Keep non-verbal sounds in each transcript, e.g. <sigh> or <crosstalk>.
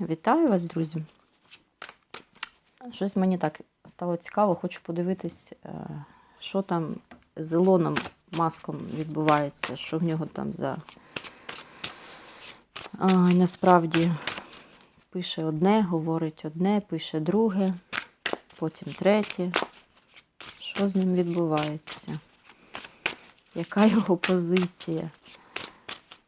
Вітаю вас, друзі. Щось мені так стало цікаво, хочу подивитись, е, що там з Ілоном Маском відбувається, що в нього там за. А, насправді пише одне, говорить одне, пише друге, потім третє. Що з ним відбувається? Яка його позиція?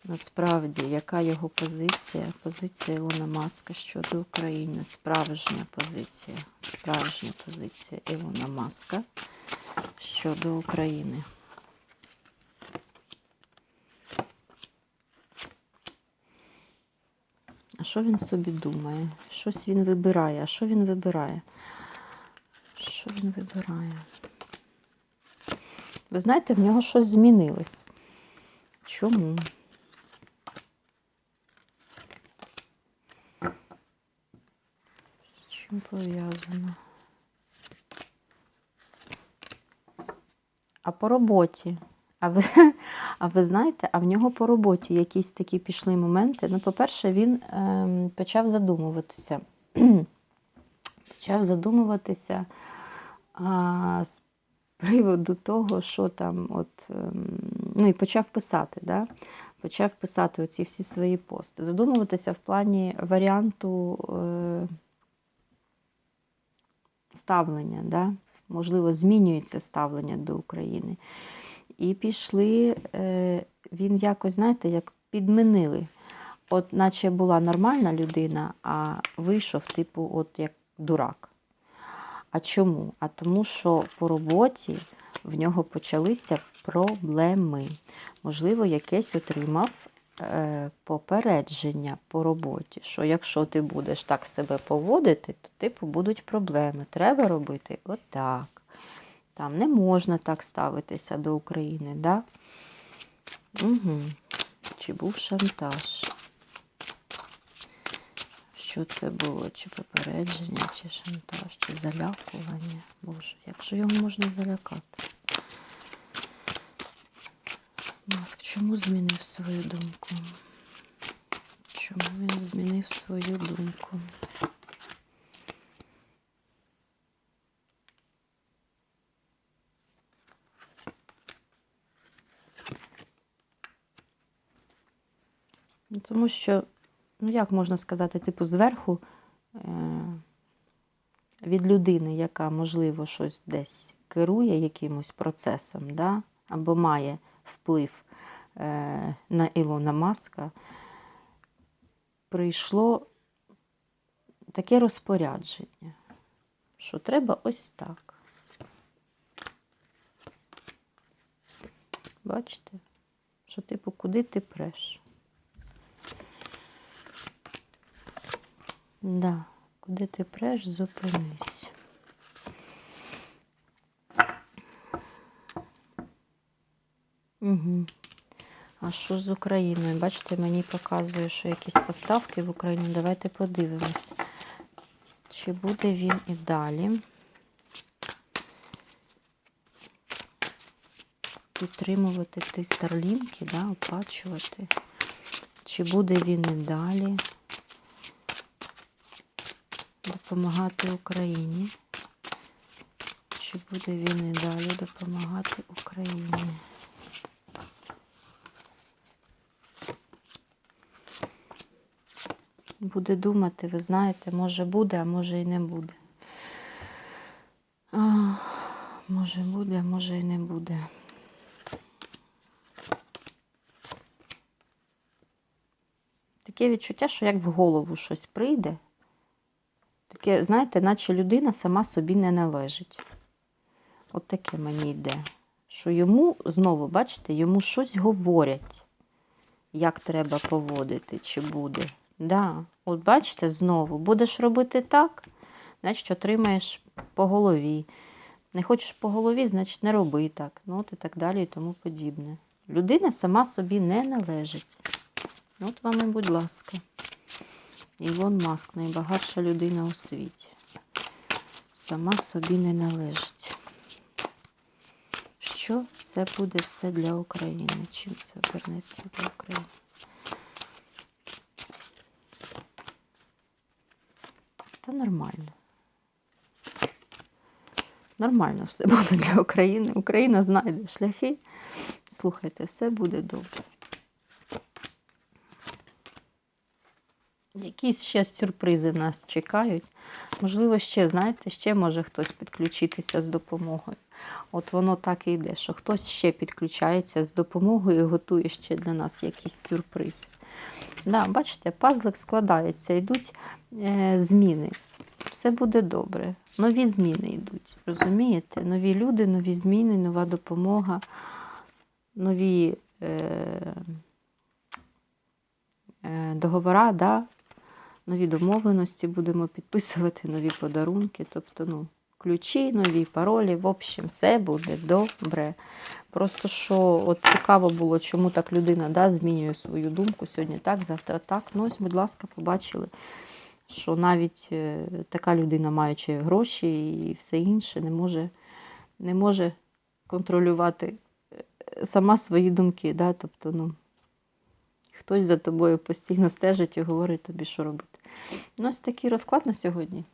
Насправді, яка його позиція? Позиція Ілона Маска щодо України. Справжня позиція. Справжня позиція Ілона Маска щодо України. А що він собі думає? Щось він вибирає. А що він вибирає? Що він вибирає? Ви знаєте, в нього щось змінилось. Чому? Чим пов'язано? А по роботі. А ви, <laughs> а ви знаєте, а в нього по роботі якісь такі пішли моменти. Ну, по-перше, він ем, почав задумуватися. <clears throat> почав задумуватися а, з приводу того, що там, от, ем, ну і почав писати, да? почав писати оці всі свої пости. Задумуватися в плані варіанту е, ставлення, да? можливо, змінюється ставлення до України. І пішли, е, він якось, знаєте, як підмінили. От, наче була нормальна людина, а вийшов, типу, от як дурак. А чому? А тому, що по роботі в нього почалися проблеми. Можливо, якесь отримав попередження по роботі, що якщо ти будеш так себе поводити, то типу будуть проблеми. Треба робити отак. Там не можна так ставитися до України, да? Угу. Чи був шантаж? Що це було? Чи попередження, чи шантаж, чи залякування? Боже, як же його можна залякати? Маск, чому змінив свою думку? Чому він змінив свою думку? Ну, Тому що, ну як можна сказати, типу, зверху е- від людини, яка, можливо, щось десь керує якимось процесом, да? або має вплив е- на Ілона Маска, прийшло таке розпорядження, що треба ось так. Бачите? Що, типу, куди ти преш? Да, куди ти преш, зупинись. Угу. А що з Україною? Бачите, мені показує, що якісь поставки в Україну. Давайте подивимось. Чи буде він і далі? Підтримувати ті старлінки, да, оплачувати. Чи буде він і далі? допомагати Україні. Чи буде він і далі допомагати Україні? Буде думати, ви знаєте, може буде, а може і не буде. А, може буде, а може і не буде. Таке відчуття, що як в голову щось прийде. Таке, знаєте, наче людина сама собі не належить. От таке мені йде. Що йому, знову, бачите, йому щось говорять, як треба поводити, чи буде. Да. От бачите, знову, будеш робити так, значить, отримаєш по голові. Не хочеш по голові, значить, не роби так. Ну, от і так далі, і тому подібне. Людина сама собі не належить. От вам і будь ласка. Ілон Маск найбагатша людина у світі. Сама собі не належить. Що це буде все для України? Чим це обернеться для України? Та нормально. Нормально все буде для України. Україна знайде шляхи. Слухайте, все буде добре. Якісь ще сюрпризи нас чекають. Можливо, ще, знаєте, ще може хтось підключитися з допомогою. От воно так і йде, що хтось ще підключається з допомогою і готує ще для нас якісь сюрпризи. Да, бачите, пазлик складається, йдуть е, зміни. Все буде добре. Нові зміни йдуть. Розумієте? Нові люди, нові зміни, нова допомога, нові е, е, договора, да? нові домовленості будемо підписувати, нові подарунки. Тобто, ну, ключі, нові паролі. В общем, все буде добре. Просто що от цікаво було, чому так людина да, змінює свою думку сьогодні так, завтра так. Ну, ось, будь ласка, побачили, що навіть е, така людина, маючи гроші і все інше, не може, не може контролювати е, сама свої думки. Да? Тобто, ну, хтось за тобою постійно стежить і говорить тобі, що робити. Ну, ось такий розклад на сьогодні.